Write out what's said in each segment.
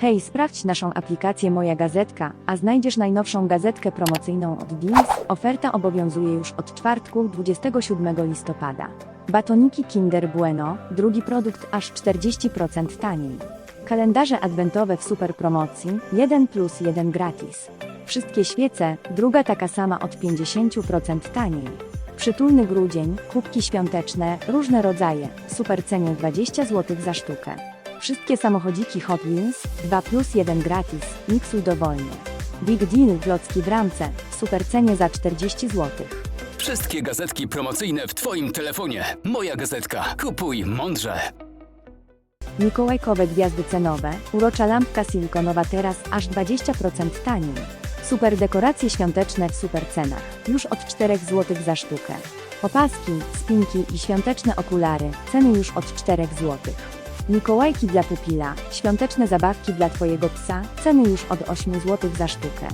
Hej, sprawdź naszą aplikację Moja Gazetka, a znajdziesz najnowszą gazetkę promocyjną od Deals. Oferta obowiązuje już od czwartku 27 listopada. Batoniki Kinder Bueno, drugi produkt aż 40% taniej. Kalendarze adwentowe w super promocji, 1 plus 1 gratis. Wszystkie świece, druga taka sama od 50% taniej. Przytulny grudzień, kubki świąteczne, różne rodzaje, super cenie 20 zł za sztukę. Wszystkie samochodziki Hot Wheels, 2 plus 1 gratis, miksuj dowolnie. Big Deal klocki w ramce, w super cenie za 40 zł. Wszystkie gazetki promocyjne w Twoim telefonie. Moja gazetka. Kupuj mądrze. Mikołajkowe gwiazdy cenowe, urocza lampka silikonowa teraz aż 20% taniej. Super dekoracje świąteczne w super cenach, już od 4 zł za sztukę. Opaski, spinki i świąteczne okulary, ceny już od 4 zł. Mikołajki dla pupila, świąteczne zabawki dla Twojego psa, ceny już od 8 zł za sztukę.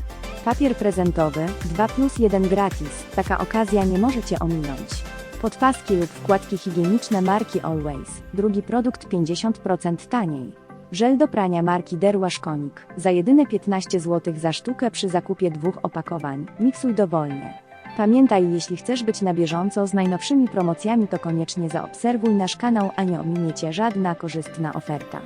Papier prezentowy, 2 plus 1 gratis, taka okazja nie może Cię ominąć. Podpaski lub wkładki higieniczne marki Always, drugi produkt 50% taniej. Żel do prania marki Derwash Konik, za jedyne 15 zł za sztukę przy zakupie dwóch opakowań, miksuj dowolnie. Pamiętaj, jeśli chcesz być na bieżąco z najnowszymi promocjami to koniecznie zaobserwuj nasz kanał, a nie ominie Cię żadna korzystna oferta.